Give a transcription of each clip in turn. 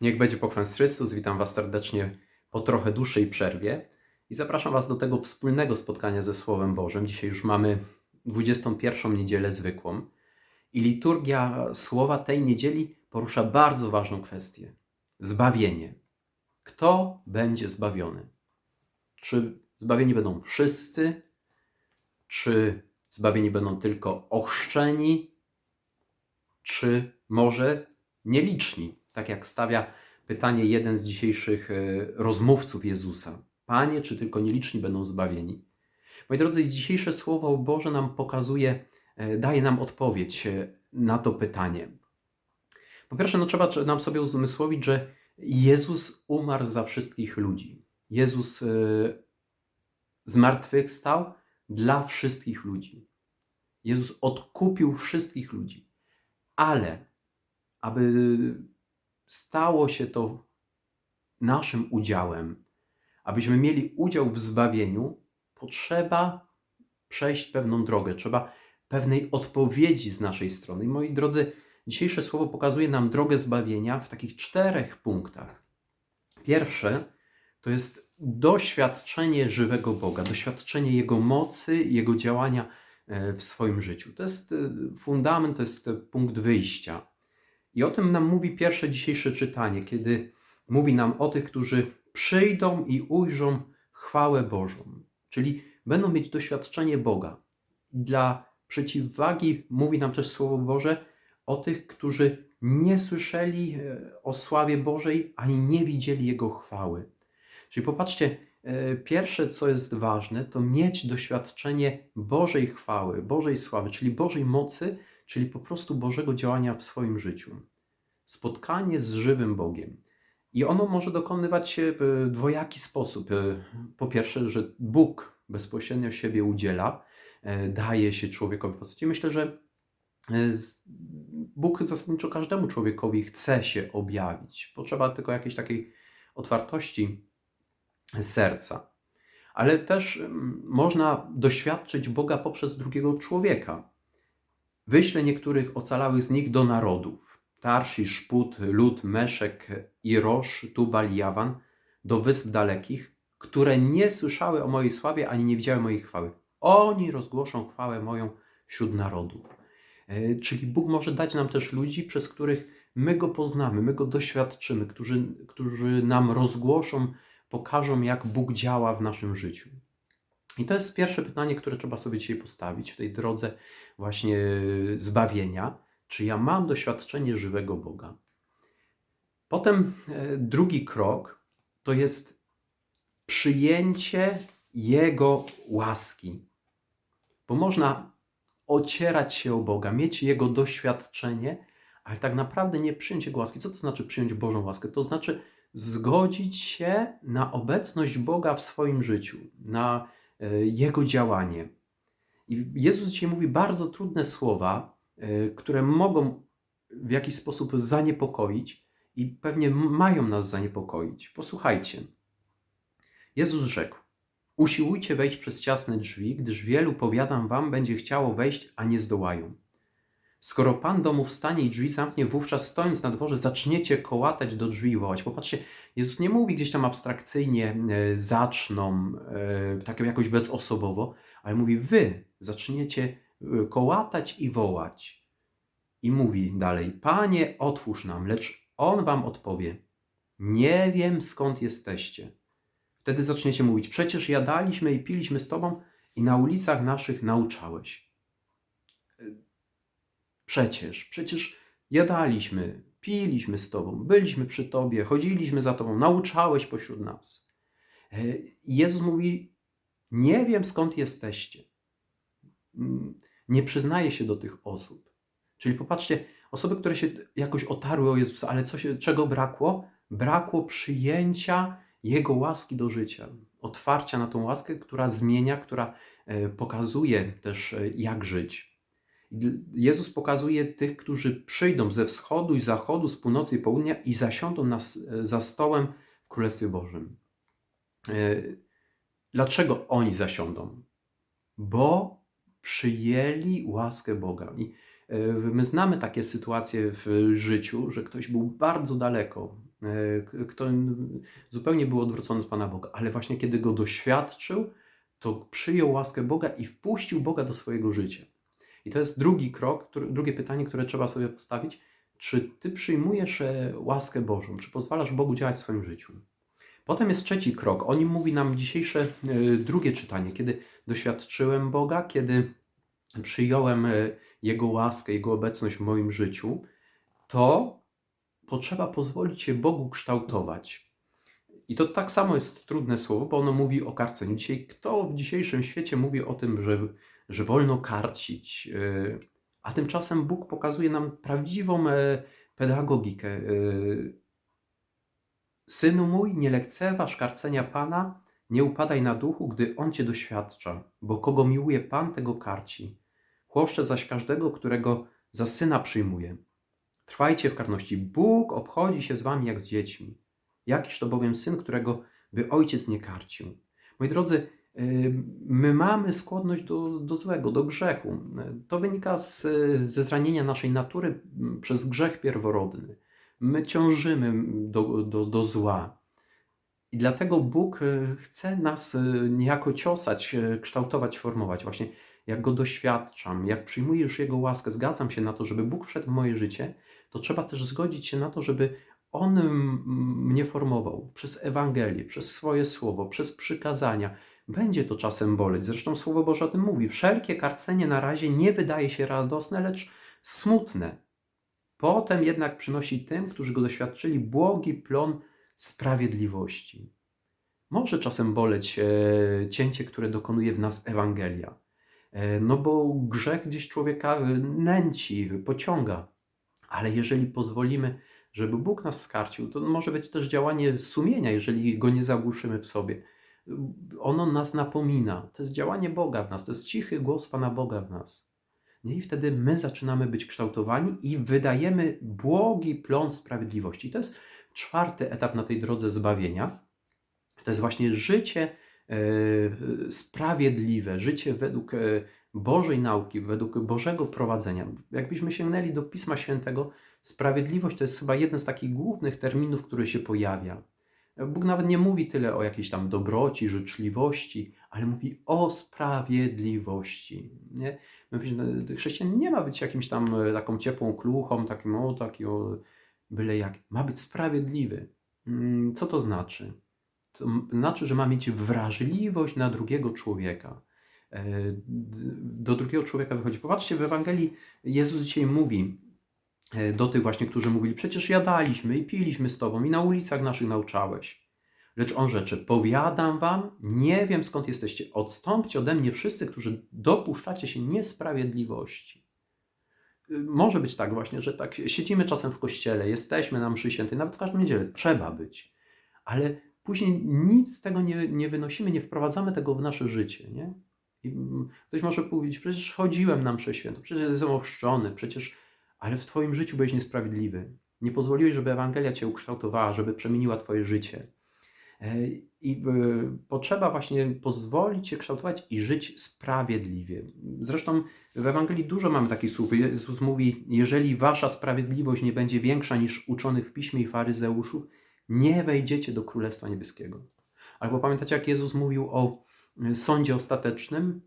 Niech będzie pochwęł Chrystus. Witam Was serdecznie po trochę dłuższej przerwie i zapraszam Was do tego wspólnego spotkania ze Słowem Bożym. Dzisiaj już mamy 21. niedzielę zwykłą i liturgia słowa tej niedzieli porusza bardzo ważną kwestię zbawienie. Kto będzie zbawiony? Czy zbawieni będą wszyscy? Czy zbawieni będą tylko ochrzczeni? Czy może nieliczni? Tak jak stawia pytanie jeden z dzisiejszych e, rozmówców Jezusa. Panie, czy tylko nieliczni będą zbawieni? Moi drodzy, dzisiejsze Słowo Boże nam pokazuje, e, daje nam odpowiedź e, na to pytanie. Po pierwsze, no trzeba nam sobie uzmysłowić, że Jezus umarł za wszystkich ludzi. Jezus zmartwychwstał dla wszystkich ludzi. Jezus odkupił wszystkich ludzi. Ale aby stało się to naszym udziałem, abyśmy mieli udział w zbawieniu, potrzeba przejść pewną drogę, trzeba pewnej odpowiedzi z naszej strony. I moi drodzy, dzisiejsze słowo pokazuje nam drogę zbawienia w takich czterech punktach. Pierwsze to jest doświadczenie żywego Boga, doświadczenie Jego mocy, Jego działania e, w swoim życiu. To jest e, fundament, to jest punkt wyjścia. I o tym nam mówi pierwsze dzisiejsze czytanie, kiedy mówi nam o tych, którzy przyjdą i ujrzą chwałę Bożą, czyli będą mieć doświadczenie Boga. Dla przeciwwagi mówi nam też Słowo Boże o tych, którzy nie słyszeli e, o sławie Bożej ani nie widzieli Jego chwały. Czyli popatrzcie, e, pierwsze co jest ważne, to mieć doświadczenie Bożej chwały, Bożej sławy, czyli Bożej mocy, czyli po prostu Bożego działania w swoim życiu. Spotkanie z żywym Bogiem. I ono może dokonywać się w dwojaki sposób. E, po pierwsze, że Bóg bezpośrednio siebie udziela, e, daje się człowiekowi w postaci. Myślę, że e, Bóg zasadniczo każdemu człowiekowi chce się objawić. Potrzeba tylko jakiejś takiej otwartości serca. Ale też można doświadczyć Boga poprzez drugiego człowieka. Wyślę niektórych ocalałych z nich do narodów. Tarsi, Szput, Lud, Meszek, Irosz, Tubal, Jawan, do wysp dalekich, które nie słyszały o mojej sławie ani nie widziały mojej chwały. Oni rozgłoszą chwałę moją wśród narodów. E, czyli Bóg może dać nam też ludzi, przez których my Go poznamy, my Go doświadczymy, którzy, którzy nam rozgłoszą, pokażą, jak Bóg działa w naszym życiu. I to jest pierwsze pytanie, które trzeba sobie dzisiaj postawić w tej drodze właśnie zbawienia. Czy ja mam doświadczenie żywego Boga? Potem e, drugi krok to jest przyjęcie Jego łaski. Bo można ocierać się o Boga, mieć Jego doświadczenie, ale tak naprawdę nie przyjąć Jego łaski. Co to znaczy przyjąć Bożą łaskę? To znaczy zgodzić się na obecność Boga w swoim życiu, na jego działanie. I Jezus dzisiaj mówi bardzo trudne słowa, e, które mogą w jakiś sposób zaniepokoić i pewnie mają nas zaniepokoić. Posłuchajcie. Jezus rzekł: Usiłujcie wejść przez ciasne drzwi, gdyż wielu, powiadam wam, będzie chciało wejść, a nie zdołają. Skoro pan domu wstanie i drzwi zamknie, wówczas stojąc na dworze, zaczniecie kołatać do drzwi i wołać. Popatrzcie, Jezus nie mówi gdzieś tam abstrakcyjnie, e, zaczną, e, tak jakoś bezosobowo, ale mówi, wy zaczniecie e, kołatać i wołać. I mówi dalej, Panie, otwórz nam, lecz On wam odpowie, nie wiem skąd jesteście. Wtedy zaczniecie mówić, przecież jadaliśmy i piliśmy z Tobą i na ulicach naszych nauczałeś. Przecież, przecież jadaliśmy, piliśmy z Tobą, byliśmy przy Tobie, chodziliśmy za Tobą, nauczałeś pośród nas. E, Jezus mówi: Nie wiem skąd jesteście. Mm, nie przyznaje się do tych osób. Czyli popatrzcie, osoby, które się jakoś otarły o Jezusa, ale co się, czego brakło? Brakło przyjęcia Jego łaski do życia, otwarcia na tą łaskę, która zmienia, która e, pokazuje też, e, jak żyć. Jezus pokazuje tych, którzy przyjdą ze wschodu i zachodu, z północy i południa i zasiądą nas za stołem w Królestwie Bożym. E, dlaczego oni zasiądą? Bo przyjęli łaskę Boga. I e, my znamy takie sytuacje w życiu, że ktoś był bardzo daleko, e, kto zupełnie był odwrócony z Pana Boga, ale właśnie kiedy go doświadczył, to przyjął łaskę Boga i wpuścił Boga do swojego życia. I to jest drugi krok, który, drugie pytanie, które trzeba sobie postawić. Czy ty przyjmujesz e, łaskę Bożą? Czy pozwalasz Bogu działać w swoim życiu? Potem jest trzeci krok. O nim mówi nam dzisiejsze e, drugie czytanie. Kiedy doświadczyłem Boga, kiedy przyjąłem e, Jego łaskę, Jego obecność w moim życiu, to potrzeba pozwolić się Bogu kształtować. I to tak samo jest trudne słowo, bo ono mówi o karceniu. Dzisiaj, kto w dzisiejszym świecie mówi o tym, że, że wolno karcić? Yy, A tymczasem Bóg pokazuje nam prawdziwą e, pedagogikę. Yy, Synu mój, nie lekceważ karcenia Pana, nie upadaj na duchu, gdy On cię doświadcza, bo kogo miłuje Pan, tego karci. Chłoszcze zaś każdego, którego za syna przyjmuje. Trwajcie w karności. Bóg obchodzi się z wami jak z dziećmi. Jakiż to bowiem syn, którego by ojciec nie karcił. Moi drodzy, my mamy skłonność do, do złego, do grzechu. To wynika z, ze zranienia naszej natury m, przez grzech pierworodny. My ciążymy do, do, do zła. I dlatego Bóg e, chce nas e, niejako ciosać, e, kształtować, formować. Właśnie jak Go doświadczam, jak przyjmuję już Jego łaskę, zgadzam się na to, żeby Bóg wszedł w moje życie, to trzeba też zgodzić się na to, żeby On m- mnie formował przez Ewangelię, przez swoje słowo, przez przykazania. Będzie to czasem boleć. Zresztą Słowo Boże o tym mówi. Wszelkie karcenie na razie nie wydaje się radosne, lecz smutne. Potem jednak przynosi tym, którzy go doświadczyli, błogi plon sprawiedliwości. Może czasem boleć e, cięcie, które dokonuje w nas Ewangelia. E, no bo grzech gdzieś człowieka e, nęci, pociąga. Ale jeżeli pozwolimy, żeby Bóg nas skarcił, to może być też działanie sumienia, jeżeli go nie zagłuszymy w sobie. Ono nas napomina. To jest działanie Boga w nas, to jest cichy głos Pana Boga w nas. I wtedy my zaczynamy być kształtowani i wydajemy błogi plon sprawiedliwości. To jest czwarty etap na tej drodze zbawienia. To jest właśnie życie e, sprawiedliwe, życie według e, Bożej nauki, według Bożego prowadzenia. Jakbyśmy sięgnęli do Pisma Świętego, sprawiedliwość to jest chyba jeden z takich głównych terminów, który się pojawia. Bóg nawet nie mówi tyle o jakiejś tam dobroci, życzliwości, ale mówi o sprawiedliwości. Nie? Że Chrześcijanin nie ma być jakimś tam e, taką ciepłą kluchą, takim o, taki o, byle jak. Ma być sprawiedliwy. Mm, Co to znaczy? To znaczy, że ma mieć wrażliwość na drugiego człowieka. E, Do drugiego człowieka wychodzi. Popatrzcie, w Ewangelii Jezus dzisiaj mówi do tych właśnie, którzy mówili, przecież jadaliśmy i piliśmy z Tobą i na ulicach naszych nauczałeś. Lecz on rzeczy, powiadam wam, nie wiem skąd jesteście, odstąpcie ode mnie wszyscy, którzy dopuszczacie się niesprawiedliwości. Y, Może być tak właśnie, że tak siedzimy czasem w kościele, jesteśmy na mszy świętej, nawet w każdą niedzielę, trzeba być, ale później nic z tego nie, nie wynosimy, nie wprowadzamy tego w nasze życie, nie? I ktoś może powiedzieć, przecież chodziłem na mszę świętą, przecież jestem ochrzczony, przecież, ale w twoim życiu byłeś niesprawiedliwy. Nie pozwoliłeś, żeby Ewangelia cię ukształtowała, żeby przemieniła twoje życie. E, I e, potrzeba właśnie pozwolić się kształtować i żyć sprawiedliwie. Zresztą w Ewangelii dużo mamy takich słów. Jezus mówi: Jeżeli wasza sprawiedliwość nie będzie większa niż uczonych w piśmie i faryzeuszów, nie wejdziecie do Królestwa Niebieskiego. Albo pamiętacie, jak Jezus mówił o e, sądzie ostatecznym?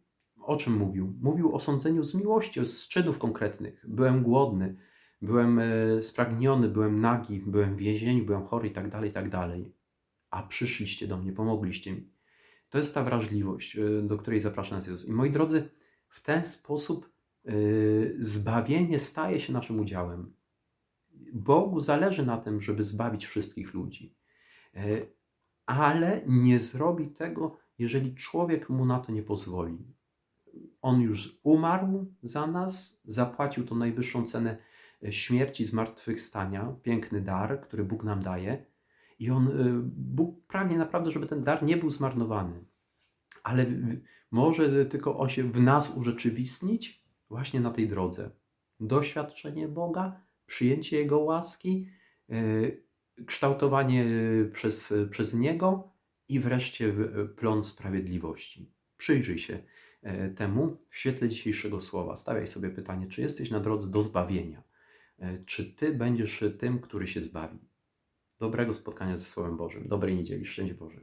O czym mówił? Mówił o sądzeniu z miłości, z czynów konkretnych. Byłem głodny, byłem e, spragniony, byłem nagi, byłem w więzieniu, byłem chory i tak dalej, i tak dalej a przyszliście do mnie, pomogliście mi. To jest ta wrażliwość, y, do której zaprasza nas Jezus. I moi drodzy, w ten sposób y, zbawienie staje się naszym udziałem. Bogu zależy na tym, żeby zbawić wszystkich ludzi, ale nie zrobi tego, jeżeli człowiek mu na to nie pozwoli. On już umarł za nas, zapłacił tą najwyższą cenę y, śmierci, zmartwychwstania, piękny dar, który Bóg nam daje. I on, y, Bóg pragnie naprawdę, żeby ten dar nie był zmarnowany. Ale może tylko on się w nas urzeczywistnić właśnie na tej drodze. Doświadczenie Boga, przyjęcie Jego łaski, y, kształtowanie przez, przez Niego i wreszcie plon sprawiedliwości. Przyjrzyj się temu w świetle dzisiejszego słowa. Stawiaj sobie pytanie, czy jesteś na drodze do zbawienia? Y, Czy Ty będziesz tym, który się zbawi? dobrego spotkania ze Słowem Bożym. Dobrej niedzieli. Szczęść Boże.